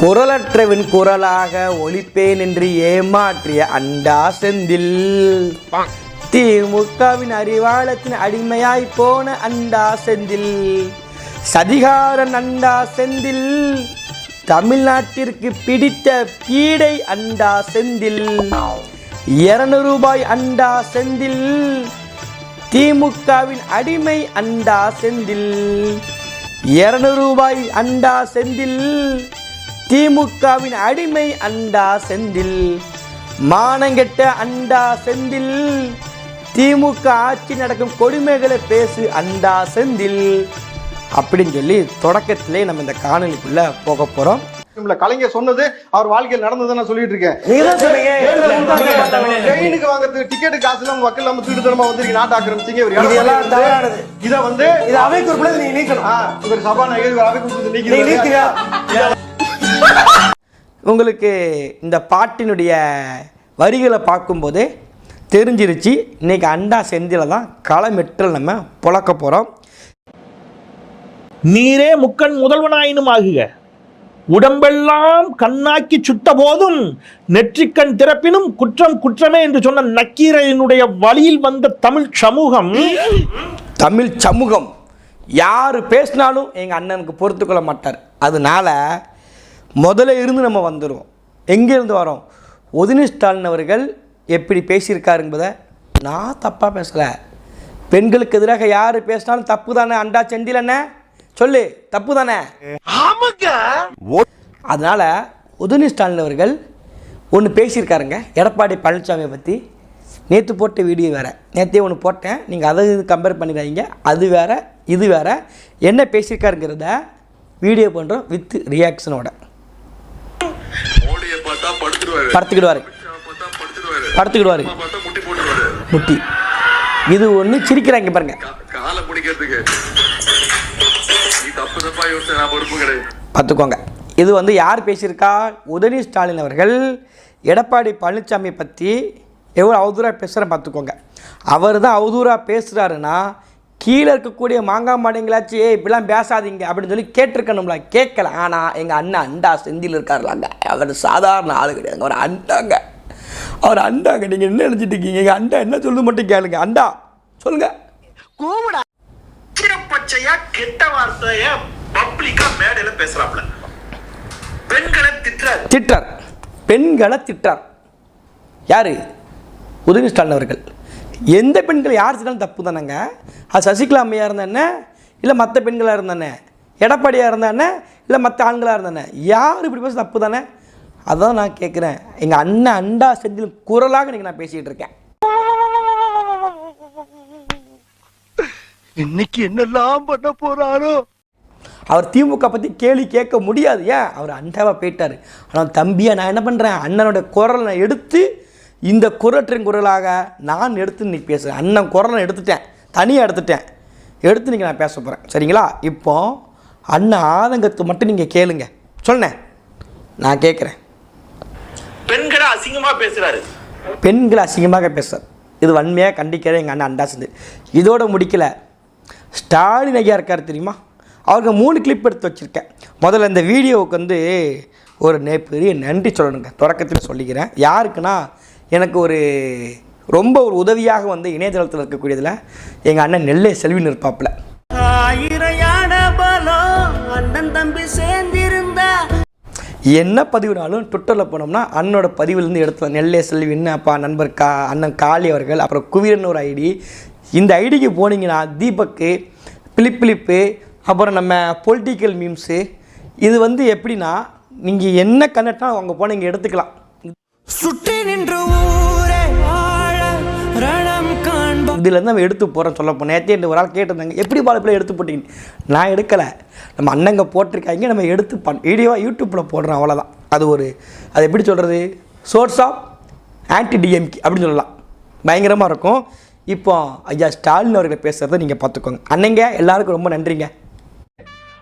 குரலற்றவன் குரலாக ஒலிப்பேன் என்று ஏமாற்றிய அண்டா செந்தில். திமுகவின் அறிவாளத்தின் அடிமையாய் போன அண்டா செந்தில். சதிகாரன் அண்டா செந்தில். தமிழ்நாட்டிற்கு பிடித்த பீடை அண்டா செந்தில். இருநூறு ரூபாய் அண்டா செந்தில். திமுகவின் அடிமை அண்டா செந்தில். இருநூறு ரூபாய் அண்டா செந்தில். திமுகவின் அடிமை அண்டா செந்தில் மானங்கெட்ட அண்டா செந்தில். திமுக ஆட்சி நடக்கும் கொடுமைகளை பேசு அண்டா செந்தில். அப்படின்னு சொல்லி தொடக்கத்திலே நம்ம இந்த காணொலிக்குள்ள போக போறோம். கலைஞர் சொன்னது அவர் வாழ்க்கையில் நடந்ததை நான் சொல்லிட்டு இருக்கேன். ட்ரெயினுக்கு வாங்குறதுக்கு டிக்கெட் காசு இல்லாம வக்கல் இல்லாம திருத்தனமா வந்து நாட்டு ஆக்கிரமிச்சீங்க. இவர் இது வந்து இது அவை குறிப்பிட நீங்க நீக்கணும். இவர் சபாநாயகர் அவை கொடுத்து நீங்க உங்களுக்கு இந்த பாட்டினுடைய வரிகளை பார்க்கும்போதே தெரிஞ்சிருச்சு. இன்னைக்கு அண்டா செந்தில தான் களமெட்டில் நம்ம புழக்க போகிறோம் நீரே முக்கண் முதல்வனாயினும் ஆகுக. உடம்பெல்லாம் கண்ணாக்கி சுட்ட போதும் நெற்றிக்கண் திறப்பினும் குற்றம் குற்றமே என்று சொன்ன நக்கீரனுடைய வழியில் வந்த தமிழ் சமூகம். தமிழ் சமூகம். யார் பேசினாலும் எங்கள் அண்ணனுக்கு பொறுத்து கொள்ள மாட்டார். அதனால முதல்ல இருந்து நம்ம வந்துடுவோம் எங்கேருந்து வரோம்? உதயநிதி ஸ்டாலின் அவர்கள் எப்படி பேசியிருக்காரு என்பதை நான் தப்பாக பேசலை. பெண்களுக்கு எதிராக யார் பேசினாலும் தப்பு தானே அண்டா செந்தில் என்ன சொல்லு தப்பு தானே அதனால் உதயநிதி ஸ்டாலின் அவர்கள் ஒன்று பேசியிருக்காருங்க. எடப்பாடி பழனிசாமியை பற்றி நேற்று போட்ட வீடியோ வேறு. நேற்றே ஒன்று போட்டேன். நீங்கள் அதை கம்பேர் பண்ணிடாதீங்க. அது வேறு இது வேறு. என்ன பேசியிருக்காருங்கிறத வீடியோ பண்ணுறோம் வித் ரியாக்ஷனோட படுத்துக்கிடுவார். படுத்துக்கிடுவார். முட்டி இது ஒன்று சிரிக்கிறாங்க பாருங்க. பார்த்துக்கோங்க. இது வந்து யார் பேசியிருக்கா? உதயநிதி ஸ்டாலின் அவர்கள் எடப்பாடி பழனிசாமியை பற்றி எவ்வளோ அவதூறாக பேசுகிறேன் பார்த்துக்கோங்க. அவர் தான் அவதூறாக பேசுகிறாருன்னா கீழே இருக்கக்கூடிய மாங்காய் மாடுங்களாச்சும் ஏ இப்படிலாம் பேசாதீங்க அப்படின்னு சொல்லி கேட்டிருக்கணும்ல கேட்கல. ஆனால் எங்கள் அண்ணன் அண்டா செந்தில் இருக்காருலாங்க. அவர் சாதாரண ஆள் கிடையாதுங்க. அவர் அண்டாங்க. அவர் அண்டாங்க. நீங்கள் என்ன நினச்சிட்டு இருக்கீங்க? எங்கள் அண்டா என்ன சொல்லுது மட்டும் கேளுங்க. அண்டா சொல்லுங்கள் பச்சையா கெட்ட வார்த்தைய பப்ளிக்கா மேடையில பேசுறாப்ல பெண்களை திட்டுறாரு. திட்டார் பெண்களை திட்டார் யார்? உதயநிதி ஸ்டாலின் அவர்கள். எந்த பெண்கள் யார் திட்டாலும் தப்பு தானேங்க? அது சசிகலா அம்மையாக இருந்தானே இல்லை மற்ற பெண்களாக இருந்தானே எடப்பாடியாக இருந்தானே இல்லை மற்ற ஆண்களாக இருந்தானே யார் இப்படி பேச தப்பு தானே? அதான் நான் கேட்குறேன் எங்கள் அண்ணன் அண்டா செந்தில் குரலாக இன்றைக்கி நான் பேசிகிட்டு இருக்கேன். இன்னைக்கு என்னெல்லாம் பண்ண போறாரோ? அவர் திமுக பற்றி கேள்வி கேட்க முடியாது. ஏன்? அவர் அண்டாவாக போயிட்டார். ஆனால் தம்பியா நான் என்ன பண்ணுறேன் அண்ணனோட குரலை எடுத்து இந்த குரற்றின் குரலாக நான் எடுத்து இன்னைக்கு பேசுகிறேன் அண்ணன் குரலை எடுத்துட்டேன் தனியாக எடுத்துட்டேன். எடுத்து இன்னைக்கு நான் பேச போகிறேன் சரிங்களா? இப்போ அண்ணன் ஆதங்கத்தை மட்டும் நீங்கள் கேளுங்க. சொன்னேன் நான் கேட்குறேன் பெண்களை அசிங்கமா பேசுறாரு. பெண்கள் அசிங்கமாக பேசுகிறார் இது வன்மையாக கண்டிக்கிற எங்கள் அண்ணன் அண்டா செந்து இதோட முடிக்கல. ஸ்டாலின் ஐயா இருக்கார் தெரியுமா? அவருக்கு மூணு கிளிப் எடுத்து வச்சுருக்கேன். முதல்ல இந்த வீடியோவுக்கு வந்து ஒரு பெரிய நன்றி சொல்லணுங்க. தொடக்கத்தில் சொல்லிக்கிறேன். யாருக்குன்னா எனக்கு ஒரு ரொம்ப ஒரு உதவியாக வந்து இணையதளத்தில் இருக்கக்கூடியதில் எங்கள் அண்ணன் நெல்லை தம்பி சேர்ந்திருந்தா. என்ன பதிவுனாலும் ட்விட்டரில் போனோம்னா அண்ணனோட பதிவிலேருந்து எடுத்து நெல்லே செல்வின்னு அப்பா நண்பர் கா அண்ணன் காளி அவர்கள் அப்புறம் குவிரன் ஒரு ஐடி. இந்த ஐடிக்கு போனீங்கன்னா தீபக்கு பிலிப்பிலிப்பு அப்புறம் நம்ம பொலிட்டிக்கல் மீம்ஸு. இது வந்து எப்படின்னா நீங்கள் என்ன கண்டென்ட்னா அங்கே போன இங்கே எடுத்துக்கலாம். சுற்றி நின்று ஊரே ரணம் காண்பா இதுலேருந்து நம்ம எடுத்து போகிறோம் சொல்ல போனேன் நேற்றே இந்த ஒரு ஆள் கேட்டிருந்தாங்க எப்படி பாலப்பில் எடுத்து போட்டீங்க? நான் எடுக்கலை. நம்ம அண்ணங்க போட்டிருக்காங்க நம்ம எடுத்து பண் வீடியோவாக யூடியூப்பில் போடுறோம் அவ்வளோதான் அது ஒரு அது எப்படி சொல்கிறது சோர்ஸ் ஆஃப் ஆன்டி டிஎம்கி அப்படின்னு சொல்லலாம். பயங்கரமாக இருக்கும். இப்போ ஐயா ஸ்டாலின் அவர்களை பேசுகிறத நீங்கள் பார்த்துக்கோங்க. அண்ணங்க எல்லாருக்கும் ரொம்ப நன்றிங்க.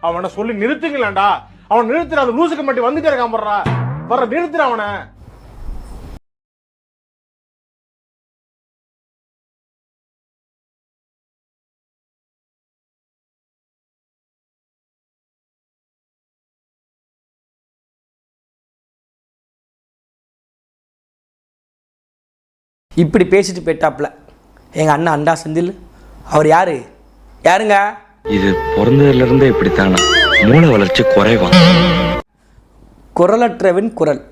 அவனை சொல்லி நிறுத்துங்களேன்டா. அவன் நிறுத்துற அந்த லூசுக்கு மட்டும் வந்துட்டே இருக்கான் வர்ற நிறுத்துற அவனை. இப்படி பேசிட்டு போயிட்டாப்புல. எங்கள் அண்ணன் அண்டா செந்தில் அவர் யார்? யாருங்க? இது பிறந்ததுல இருந்தே இப்படித்தானா? மூளை வளர்ச்சி குறைவா? குரலற்றவன் குரல்.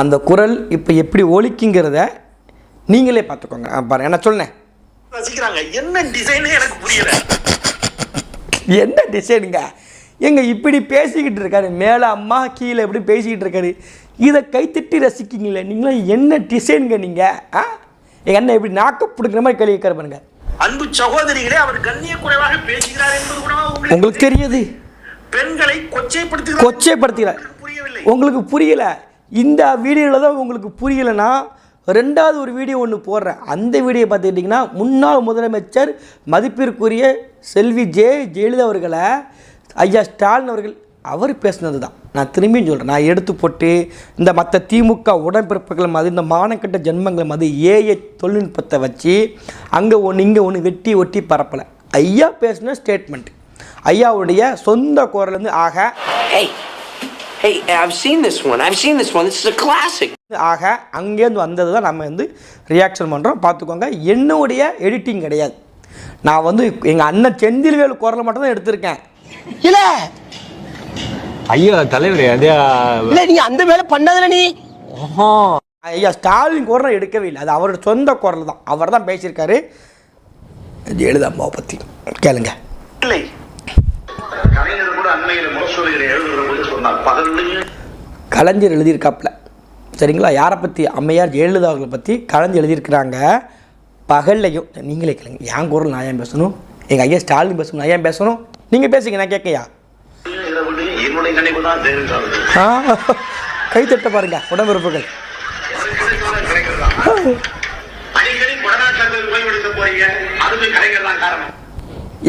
அந்த குரல் இப்போ எப்படி ஒலிக்குங்கிறத நீங்களே பார்த்துக்கோங்க. பாருங்க நான் சொன்னேன் ரசிக்கிறாங்க. என்ன டிசைன் எனக்கு புரியல. என்ன டிசைனுங்க எங்க இப்படி பேசிக்கிட்டு இருக்காரு. மேலே அம்மா கீழே எப்படி பேசிக்கிட்டு இருக்காரு. இதை கைத்தட்டி ரசிக்கிங்களே நீங்களும் என்ன டிசைனுங்க நீங்கள் ஆ? எங்கள் அண்ணன் எப்படி நாக்க பிடிக்கிற மாதிரி கேள்வி கேட்கற பாருங்க. அன்பு சகோதரிகளே அவர் கண்ணிய குறைவாக பேசுகிறார் என்பது கூட உங்களுக்கு தெரியுது. பெண்களை கொச்சைப்படுத்துகிறார் கொச்சைப்படுத்துகிறார். புரியவில்லை. உங்களுக்கு புரியல. இந்த வீடியோவில் தான் உங்களுக்கு புரியலைன்னா ரெண்டாவது ஒரு வீடியோ ஒன்று போடுறேன். அந்த வீடியோ பார்த்துக்கிட்டிங்கன்னா முன்னாள் முதலமைச்சர் மதிப்பிற்குரிய செல்வி ஜே ஜெயலலிதா அவர்களை ஐயா ஸ்டாலின் அவர்கள் அவர் பேசுனது தான் நான் திரும்பியும் சொல்கிறேன் நான் எடுத்து போட்டு இந்த மற்ற திமுக உடன்பிறப்புகள் மாதிரி இந்த மானக்கட்ட ஜென்மங்கள் மாதிரி ஏஐ தொழில்நுட்பத்தை வச்சு அங்கே ஒன்று இங்கே ஒன்று வெட்டி ஒட்டி பரப்பலை. ஐயா பேசின ஸ்டேட்மெண்ட் ஐயாவுடைய சொந்த குரலேருந்து ஆக Hey, hey, I've seen this one. I've seen this one. This is a classic. ஆக அங்கேருந்து வந்தது தான் நம்ம வந்து ரியாக்ஷன் பண்ணுறோம் பார்த்துக்கோங்க. என்னுடைய எடிட்டிங் கிடையாது. நான் வந்து எங்கள் அண்ணன் செந்தில்வேலு குரலை மட்டும் தான் எடுத்திருக்கேன். இல்ல. ஐயா தலைவர் அதே இல்ல நீ அந்த வேலை பண்ணதுல நீ. ஐயா ஸ்டாலின் குரலை எடுக்கவே இல்லை. அது அவரோட சொந்த குரல் தான். அவர் தான் பேசியிருக்காரு. ஜெயலலிதா அம்மாவை பற்றி கேளுங்க. இல்லை. கலைஞர் கூட அண்மையில முரசொலிகளை எழுதுகிற போது சொன்னார். பகல்லையும் கலைஞர் எழுதியிருக்காப்புல. சரிங்களா? யாரை பற்றி அம்மையார் ஜெயலலிதா அவர்களை பற்றி கலைஞர் எழுதியிருக்கிறாங்க. பகல்லையும் நீங்களே கேளுங்க. என் குரல் நான் ஏன் பேசணும்? எங்கள் ஐயா ஸ்டாலின் பேசணும் நான் ஏன் பேசணும்? நீங்கள் பேசுங்க நான் கேட்கையா? கைத்தட்ட பாருங்க உடம்பிறப்புகள்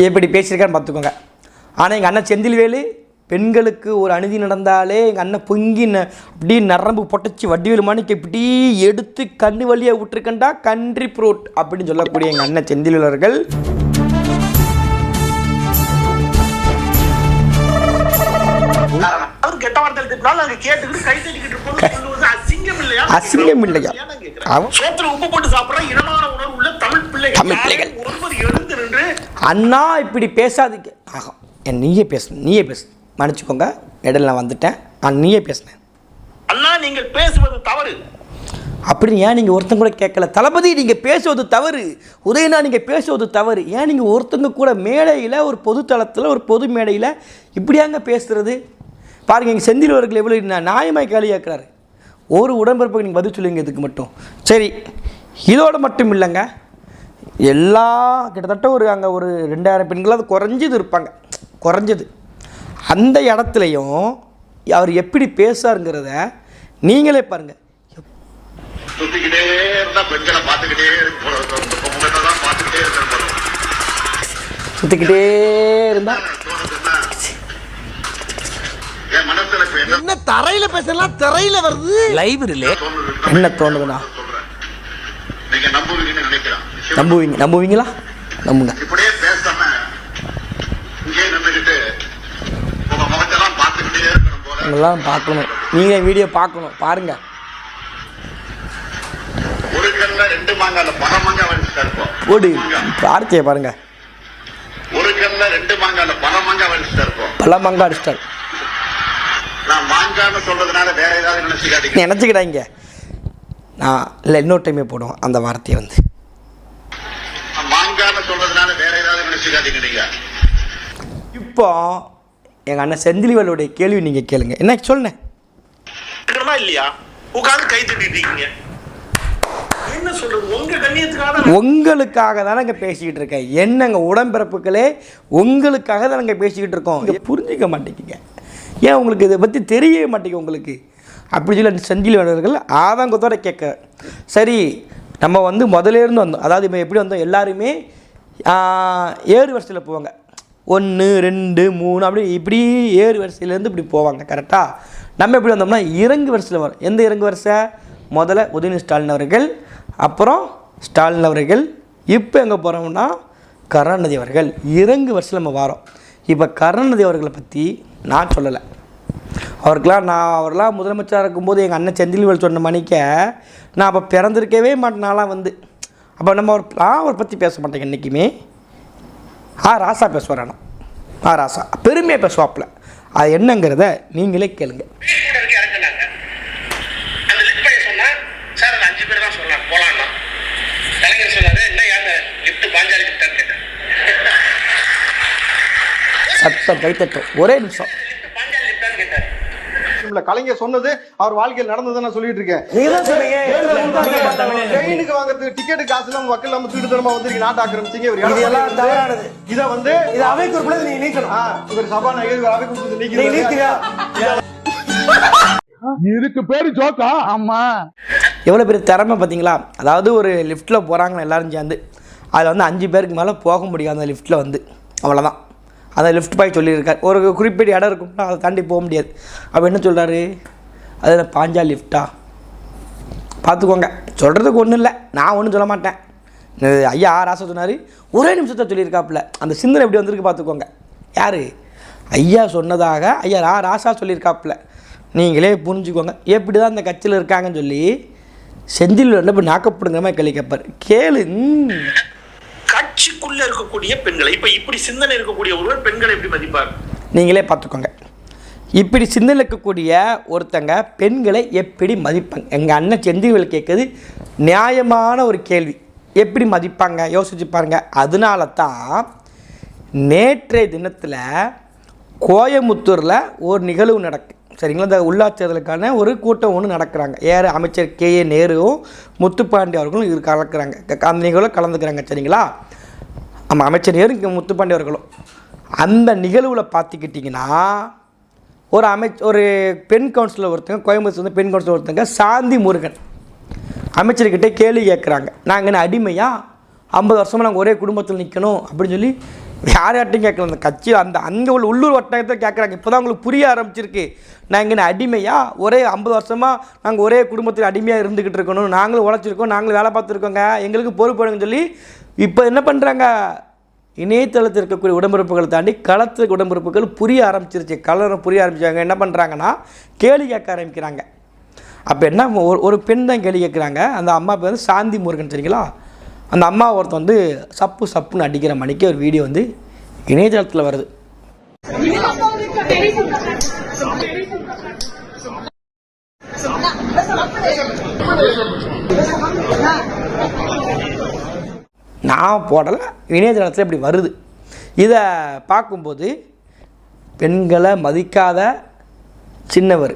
எப்படி பேசியிருக்கான்னு பார்த்துக்கோங்க. ஆனால் எங்கள் அண்ணன் செந்தில்வேலு பெண்களுக்கு ஒரு அநீதி நடந்தாலே எங்கள் அண்ணன் பொங்கி ந அப்படியே நரம்பு பொட்டச்சி வடிவேலு மாணிக்கு இப்படி எடுத்து கண்ணு வழியாக விட்டுருக்கண்டா கண்ட்ரி ப்ரோட் அப்படின்னு சொல்லக்கூடிய எங்கள் அண்ணன் செந்தில்வேலர்கள் அவர் கெட்ட வார்த்தையில் திட்டினாலும் நாங்க கேட்டுக்கிட்டு கை தட்டிக்கிட்டு அசிங்கம் இல்லையா? அசிங்கம் இல்லையா? சோத்துல உப்பு போட்டு சாப்பிடுற இனமான உணர்வு உள்ள தமிழ் பிள்ளைகள் தமிழ் பிள்ளைகள். யாரும் ஒருவர் எழுந்து நின்று அண்ணா இப்படி பேசாதீங்க. ஆஹா என் நீயே பேசு நீயே பேசு. மன்னிச்சுக்கோங்க இடையில நான் வந்துட்டேன். நான் நீயே பேசினேன். அண்ணா நீங்கள் பேசுவது தவறு. அப்படின்னு ஏன் நீங்கள் ஒருத்தங்க கூட கேட்கல? தளபதி நீங்கள் பேசுவது தவறு. உதயனா நீங்கள் பேசுவது தவறு. ஏன் நீங்கள் ஒருத்தங்க கூட மேடையில் ஒரு பொது தளத்தில் ஒரு பொது மேடையில் இப்படியாங்க பேசுகிறது பாருங்க எங்கள் செந்தில் அவர்கள் எவ்வளோ நா- நியாயமாய் கேள்வி கேட்குறாரு. ஒரு உடன்பிறப்புக்கு நீங்கள் பதில் சொல்லுங்க இதுக்கு மட்டும். சரி இதோட மட்டும் இல்லைங்க. எல்லா கிட்டத்தட்ட ஒரு அங்கே ஒரு ரெண்டாயிரம் பெண்களாவது குறைஞ்சது இருப்பாங்க. குறைஞ்சது. அந்த இடத்துலையும் அவர் எப்படி பேசாருங்கிறத நீங்களே பாருங்கள் சுத்திக்கிட்டே இருந்தா பெண்களை பார்த்துக்கிட்டே இருக்கு போல இருக்கும். இந்த பொங்கலை தான் பார்த்துக்கிட்டே இருக்கிற போல இருக்கும். சுற்றிக்கிட்டே இருந்தால் தோணுதுன்னா, என் மனசுல இப்ப என்ன என்ன தரையில பேசலாம் திரையில வருது? தோணுதுன்னா என்ன தோணுதுண்ணா? சொல்றேன். நீங்க நம்புவீங்கன்னு நினைக்கிறேன். நம்புவீங்க நம்புவீங்களா? நம்புங்க. இப்படியே பேசாம இங்கே நின்றுகிட்டு உங்க முகத்தெல்லாம் பார்த்துக்கிட்டே இருக்கணும் போல. உங்களெல்லாம் பார்க்கணும். நீங்கள் வீடியோ பார்க்கணும். பாருங்கள் ஒரு கல்ல ரெண்டு மாங்கால பல மாங்காய் வலிச்சுட்டா இருப்போம் ஓடி. வார்த்தையை பாருங்க. ஒரு கல்ல ரெண்டு மாங்கால பல மாங்காய் வலிச்சுட்டா இருப்போம் பல மங்கா அடிச்சிட்டார். நான் மாங்கான்னு சொல்றதுனால வேற ஏதாவது நினைச்சுக்காதீங்க நினச்சிக்கிடாங்க நான் இல்லை இன்னொரு டைமே போடுவோம். அந்த வார்த்தையை வந்து. நான் மாங்கான்னு சொல்றதுனால வேற ஏதாவது நினைச்சுக்காதீங்க நீங்க. இப்போ எங்கள் அண்ணன் செந்திலிவலுடைய கேள்வி நீங்கள் கேளுங்க. என்ன சொன்னேன் இருக்கணுமா இல்லையா? உட்கார்ந்து கை தட்டிட்டு இருக்கீங்க. என்ன சொல்றது? உங்க கண்ணியத்துக்காக தான் உங்களுக்காக தானங்க பேசிக்கிட்டு இருக்கேன். என்னங்க உடம்பிறப்புகளே உங்களுக்காக தானங்க பேசிக்கிட்டு இருக்கோம். இதை புரிஞ்சிக்க மாட்டேங்கிங்க ஏன் உங்களுக்கு இதை பற்றி தெரியவே மாட்டேங்குது உங்களுக்கு? அப்படி சொல்லி செந்தில் வேணர்கள் ஆதங்கத்தோடு கேட்க சரி நம்ம வந்து முதலேருந்து வந்தோம். அதாவது இப்போ எப்படி வந்தோம்? எல்லாருமே ஏறு வரிசையில் போவாங்க. ஒன்று ரெண்டு மூணு அப்படி இப்படி ஏறு வரிசையிலேருந்து இப்படி போவாங்க கரெக்டாக நம்ம எப்படி வந்தோம்னா இறங்கு வரிசையில் வரும். எந்த இறங்கு வரிசை முதல்ல உதயநிதி ஸ்டாலின் அவர்கள் அப்புறம் ஸ்டாலின் அவர்கள் இப்போ எங்கே போகிறோம்னா கருணாநிதி அவர்கள். இறங்கு வரிசையில் நம்ம வரோம். இப்போ கருணாநிதி அவர்களை பற்றி நான் சொல்லலை. அவருக்கெலாம் நான் அவரெல்லாம் முதலமைச்சராக இருக்கும்போது எங்கள் அண்ணன் செந்தில்வேல் சொன்ன மணிக்க நான் அப்போ பிறந்திருக்கவே நான்லாம் வந்து. அப்போ நம்ம அவர் நான் அவரை பற்றி பேச மாட்டேங்க இன்றைக்குமே ஆ ராசா பேசுவார் ஆனால் ஆ ராசா. பெருமையாக பேசுவாப்புல. அது என்னங்கிறத நீங்களே கேளுங்கள் கூட இருக்கு இறக்குனாங்க அந்த லிஃப்ட் பையன் சொன்னா சார் அது அஞ்சு பேர் தான் சொன்னாங்க போலான்னா கலைஞர் சொன்னாரு என்ன யாரு லிஃப்ட் பாஞ்சாலி லிஃப்டான்னு கேட்டேன் சத்தம் கைத்தட்டும் ஒரே நிமிஷம். கலைஞர் சொன்னது அவர் வாழ்க்கையில் நடந்ததை நான் சொல்லிட்டு இருக்கேன். ட்ரெயினுக்கு வாங்குறதுக்கு டிக்கெட் காசு இல்லாம வக்கீல் நம்ம திருத்தனமா வந்து நாட்டு ஆக்கிரமிச்சீங்க. இவர் இது எல்லாம் தவறானது. இத வந்து இது அவை குறிப்பிட நீங்க நீக்கணும். இவர் சபாநாயகர் இவர் அவை நீங்க. நீக்கிறியா? இதுக்கு பேரு ஜோக்கா? ஆமா. எவ்வளோ பெரிய திறமை பார்த்தீங்களா? அதாவது ஒரு லிஃப்ட்டில் போகிறாங்க எல்லாரும் சேர்ந்து. அதில் வந்து அஞ்சு பேருக்கு மேலே போக முடியும் அந்த லிஃப்ட்டில் வந்து. அவ்வளோதான் அதை லிஃப்ட் பாய் சொல்லியிருக்கார். ஒரு குறிப்பிட்ட இடம் இருக்கும்னா அதை தாண்டி போக முடியாது. அப்போ என்ன சொல்கிறாரு அது பாஞ்சா லிஃப்டா பார்த்துக்கோங்க. சொல்கிறதுக்கு ஒன்றும் இல்லை. நான் ஒன்றும் சொல்ல மாட்டேன். ஐயா ஆர் ராசா சொன்னார். ஒரே நிமிஷத்தை சொல்லியிருக்காப்புல. அந்த சிந்தனை எப்படி வந்திருக்கு பார்த்துக்கோங்க. யார்? ஐயா சொன்னதாக ஐயா ரா ராசா சொல்லியிருக்காப்புல. நீங்களே புரிஞ்சுக்கோங்க. எப்படி தான் அந்த கட்சியில் இருக்காங்கன்னு சொல்லி செந்தில் வந்து இப்போ நாக்கப்படுங்கிற மாதிரி கேள்வி கேட்பார் கேளு கட்சிக்குள்ள இருக்கக்கூடிய பெண்களை இப்ப இப்படி சிந்தனை இருக்கக்கூடிய ஒருவர் பெண்களை எப்படி மதிப்பார்? நீங்களே பார்த்துக்கோங்க. இப்படி சிந்தனை இருக்கக்கூடிய ஒருத்தங்க பெண்களை எப்படி மதிப்பாங்க? எங்கள் அண்ணன் செந்தில்வேல் கேட்குறது நியாயமான ஒரு கேள்வி. எப்படி மதிப்பாங்க? யோசிச்சு பாருங்க. அதனால தான் நேற்றைய தினத்தில் கோயமுத்தூரில் ஒரு நிகழ்வு நடக்கு. சரிங்களா? இந்த உள்ளாட்சி தேர்தலுக்கான ஒரு கூட்டம் ஒன்று நடக்கிறாங்க. ஏற அமைச்சர் கே ஏ நேருவும் முத்துப்பாண்டி அவர்களும் இது கலக்கிறாங்க. அந்த நிகழ்வில் கலந்துக்கிறாங்க. சரிங்களா? ஆமாம் அமைச்சர் நேரு முத்துப்பாண்டி அவர்களும். அந்த நிகழ்வில் பார்த்துக்கிட்டிங்கன்னா ஒரு அமைச் ஒரு பெண் கவுன்சிலர் ஒருத்தங்க கோயம்புத்தூர் வந்து பெண் கவுன்சிலர் ஒருத்தங்க சாந்தி முருகன். அமைச்சர்கிட்ட கேள்வி கேட்குறாங்க நாங்கள் என்ன அடிமையாக ஐம்பது வருஷமாக நாங்கள் ஒரே குடும்பத்தில் நிற்கணும் அப்படின்னு சொல்லி யார் யார்ட்டையும் கேட்கல அந்த கட்சி அந்த அங்கே உள்ள உள்ளூர் வட்டாரத்தை கேட்குறாங்க இப்போ தான் உங்களுக்கு புரிய ஆரம்பிச்சிருக்கு. நாங்கள் என்ன அடிமையாக ஒரே ஐம்பது வருஷமாக நாங்கள் ஒரே குடும்பத்தில் அடிமையாக இருந்துக்கிட்டு இருக்கணும். நாங்களும் உழைச்சிருக்கோம் நாங்களும் வேலை பார்த்துருக்கோங்க. எங்களுக்கு பொறுப்பு சொல்லி இப்போ என்ன பண்ணுறாங்க இணையதளத்தில் இருக்கக்கூடிய உடம்பிறப்புகளை தாண்டி களத்துக்கு உடம்பிறப்புகள் புரிய ஆரம்பிச்சிருச்சு. கலரை புரிய ஆரம்பிச்சாங்க என்ன பண்ணுறாங்கன்னா கேள்வி கேட்க ஆரம்பிக்கிறாங்க. அப்போ என்ன ஒரு ஒரு பெண் தான் கேள்வி கேட்குறாங்க. அந்த அம்மா பேர் வந்து சாந்தி முருகன் சரிங்களா அந்த அம்மா ஒருத்தன் வந்து சப்பு சப்புன்னு அடிக்கிற மணிக்கு ஒரு வீடியோ வந்து இணையதளத்தில் வருது. நான் போடலை இணையதளத்தில் இப்படி வருது. இதை பார்க்கும்போது பெண்களை மதிக்காத சின்னவர்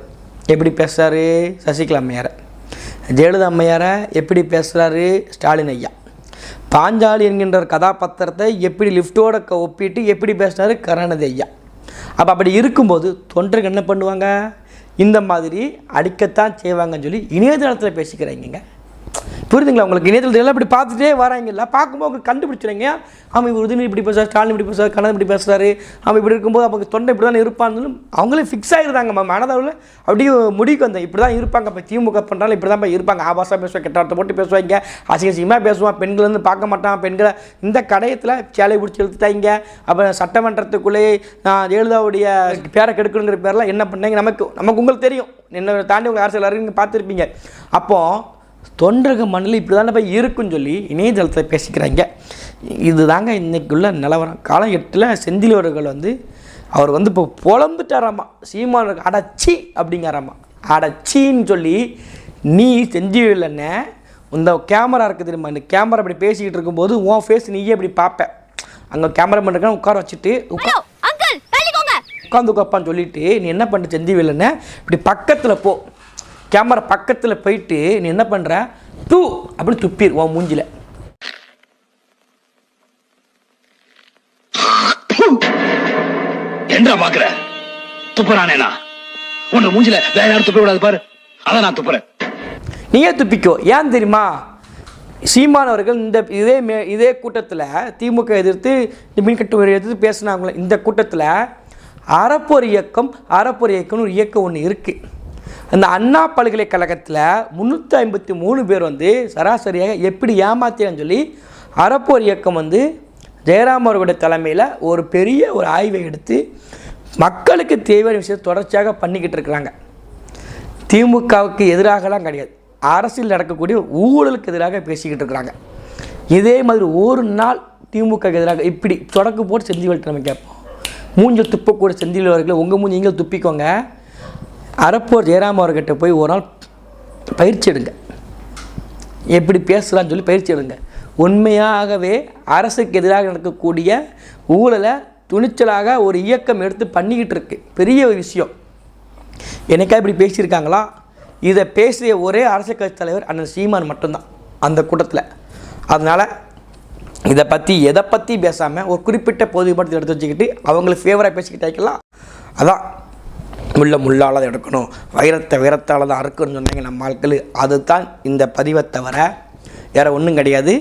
எப்படி பேசுகிறாரு சசிகலா அம்மையாரை. ஜெயலலிதா அம்மையாரை எப்படி பேசுகிறாரு ஸ்டாலின் ஐயா. பாஞ்சாலி என்கின்ற கதாபாத்திரத்தை எப்படி லிஃப்ட்டோட ஒப்பிட்டு எப்படி பேசுனாரு? கருணாநிதி ஐயா. அப்போ அப்படி இருக்கும்போது தொண்டர்கள் என்ன பண்ணுவாங்க? இந்த மாதிரி அடிக்கத்தான் செய்வாங்கன்னு சொல்லி இணையதளத்தில் பேசிக்கிறாங்க புரியுதுங்களா? உங்களுக்கு இணையத்தில் இப்படி பார்த்துட்டே வராங்கல்ல பார்க்கும்போது உங்களுக்கு கண்டுபிடிச்சிடுங்க. அவன் இவர் உதவி இப்படி பேசுறாரு ஸ்டாலின் இப்படி பேசுறாரு கண்ணன் இப்படி பேசுகிறாரு அவன் இப்படி இருக்கும்போது அவங்க தொண்டை இப்படி தான் இருப்பான்னு அவங்களே ஃபிக்ஸ் ஆகிருந்தாங்க மனதளவில் அப்படியே முடிவுக்கு வந்தேன் இப்படி தான் இருப்பாங்க. இப்போ திமுக பண்ணுறாலும் இப்படி தான் இருப்பாங்க. ஆபாசமாக பேசுவாங்க கெட்ட வார்த்தை போட்டு பேசுவாங்க அசிங்கசியமாக பேசுவான். பெண்கள் வந்து பார்க்க மாட்டான் பெண்களை. இந்த கடையத்தில் சேலை பிடிச்சி எழுத்துட்டாங்க அப்புறம் சட்டமன்றத்துக்குள்ளே நான் ஜெயலலிதாவுடைய பேரை கெடுக்கணுங்கிற பேரெலாம் என்ன பண்ணாங்க? நமக்கு நமக்கு உங்களுக்கு தெரியும். என்ன தாண்டி உங்கள் அரசியல் நீங்கள் பார்த்துருப்பீங்க. அப்போது தொண்டர்கள் மண்ணில் இப்படி தானே போய் இருக்குன்னு சொல்லி இணையதளத்தில் பேசிக்கிறாங்க. இதுதாங்க இன்னைக்குள்ள நிலவரம். காலம் எட்டில் செந்திலவர்கள் வந்து அவர் வந்து இப்போ புலம்புட்டாராமா. சீமானுக்கு அடச்சி அப்படிங்கிறாமா அடச்சின்னு சொல்லி நீ செஞ்சிடலன்னு இந்த கேமரா இருக்குது தெரியுமா? இந்த கேமரா இப்படி பேசிக்கிட்டு இருக்கும்போது உன் ஃபேஸ் நீயே இப்படி பார்ப்ப அங்கே கேமரா இருக்க உட்கார வச்சுட்டு உட்காந்து உட்காப்பான்னு சொல்லிட்டு நீ என்ன பண்ண செந்திவேலன்னு இப்படி பக்கத்தில் போ. கேமரா பக்கத்தில் போயிட்டு நீ என்ன பண்ணுற தூ! அப்படின்னு துப்பிடு உன் மூஞ்சில. என்ன பாக்குற துப்புறானேனா உன்னை மூஞ்சில வேற யாரும் துப்ப விடாது பாரு. அதான் நான் துப்புறேன். நீயே துப்பிக்கோ? ஏன் தெரியுமா? சீமானவர்கள் இந்த இதே மே இதே கூட்டத்தில் திமுக எதிர்த்து மின்கட்டு எதிர்த்து பேசினாங்களே இந்த கூட்டத்தில் அறப்போர் இயக்கம் அறப்போர் இயக்கம்னு ஒரு இயக்கம் ஒன்று இருக்குது அந்த அண்ணா பல்கலைக்கழகத்தில் முந்நூற்றி ஐம்பத்தி மூணு பேர் வந்து சராசரியாக எப்படி ஏமாத்தினு சொல்லி அறப்போர் இயக்கம் வந்து ஜெயராம் அவர்களுடைய தலைமையில் ஒரு பெரிய ஒரு ஆய்வை எடுத்து மக்களுக்கு தேவையான விஷயத்தை தொடர்ச்சியாக பண்ணிக்கிட்டு இருக்கிறாங்க. திமுகவுக்கு எதிராகலாம் கிடையாது. அரசியல் நடக்கக்கூடிய ஊழலுக்கு எதிராக பேசிக்கிட்டு இருக்கிறாங்க. இதே மாதிரி ஒரு நாள் திமுக எதிராக இப்படி தொடக்கு போட்டு செந்தில்வல்ட்ட நம்ம கேட்போம். மூஞ்சல் துப்பக்கூட செந்தில் அவர்களை உங்கள் மூஞ்சி நீங்கள் துப்பிக்கோங்க. அறப்போர் ஜெயராம் அவர்கிட்ட போய் ஒரு நாள் பயிற்சி எடுங்க. எப்படி பேசலாம்னு சொல்லி பயிற்சி எடுங்க. உண்மையாகவே அரசுக்கு எதிராக நடக்கக்கூடிய ஊழலை துணிச்சலாக ஒரு இயக்கம் எடுத்து பண்ணிக்கிட்டு இருக்கு. பெரிய ஒரு விஷயம். என்னைக்கா இப்படி பேசியிருக்காங்களா? இதை பேசிய ஒரே அரசியல் கட்சி தலைவர் அண்ணன் சீமான் மட்டும்தான் அந்த கூட்டத்தில். அதனால் இதை பற்றி எதை பற்றி பேசாமல் ஒரு குறிப்பிட்ட பொது எடுத்து வச்சுக்கிட்டு அவங்களுக்கு ஃபேவராக பேசிக்கிட்டாக்கலாம் அதான். முள்ள முள்ளால் தான் எடுக்கணும். வைரத்தை வைரத்தால் தான் அறுக்கணும்னு சொன்னாங்க நம்ம ஆட்கள். அதுதான் இந்த பதிவை தவிர வேறு ஒன்றும் கிடையாது.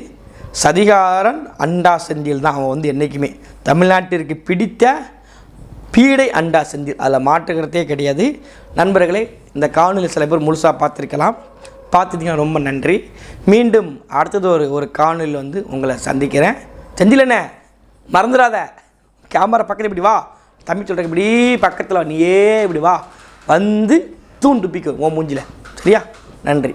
சதிகாரன் அண்டா செந்தில் தான் அவன் வந்து என்றைக்குமே தமிழ்நாட்டிற்கு பிடித்த பீடை அண்டா செந்தில். அதில் மாற்றுக்கிறதே கிடையாது. நண்பர்களே இந்த காணொலி சில பேர் முழுசாக பார்த்துருக்கலாம். பார்த்துட்டீங்கன்னா ரொம்ப நன்றி. மீண்டும் அடுத்தது ஒரு ஒரு காணொலியில் வந்து உங்களை சந்திக்கிறேன். செந்திலண்ணே மறந்துடாத. கேமரா பக்கத்தில் இப்படி வா. தம்பி சொல்கிற இப்படி பக்கத்தில் நீயே இப்படி வா. வந்து தூண் துப்பிக்கும் உன் மூஞ்சியில் சரியா? நன்றி.